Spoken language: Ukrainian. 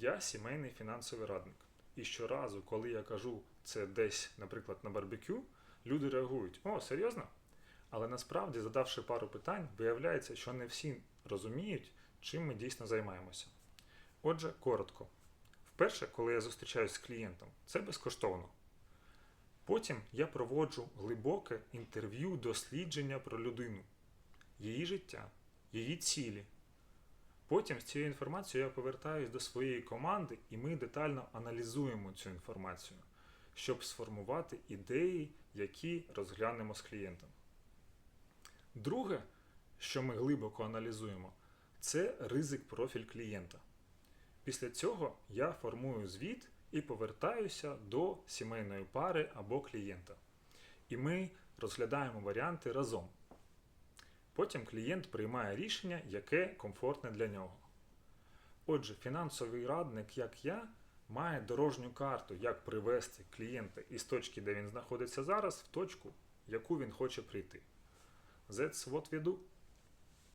Я сімейний фінансовий радник. І щоразу, коли я кажу це десь, наприклад, на барбекю, люди реагують: О, серйозно? Але насправді, задавши пару питань, виявляється, що не всі розуміють, чим ми дійсно займаємося. Отже, коротко. Вперше, коли я зустрічаюся з клієнтом, це безкоштовно. Потім я проводжу глибоке інтерв'ю дослідження про людину, її життя, її цілі. Потім з цією інформацією я повертаюсь до своєї команди і ми детально аналізуємо цю інформацію, щоб сформувати ідеї, які розглянемо з клієнтом. Друге, що ми глибоко аналізуємо, це ризик профіль клієнта. Після цього я формую звіт і повертаюся до сімейної пари або клієнта. І ми розглядаємо варіанти разом. Потім клієнт приймає рішення, яке комфортне для нього. Отже, фінансовий радник, як я, має дорожню карту, як привести клієнта із точки, де він знаходиться зараз, в точку, яку він хоче прийти. That's what we do.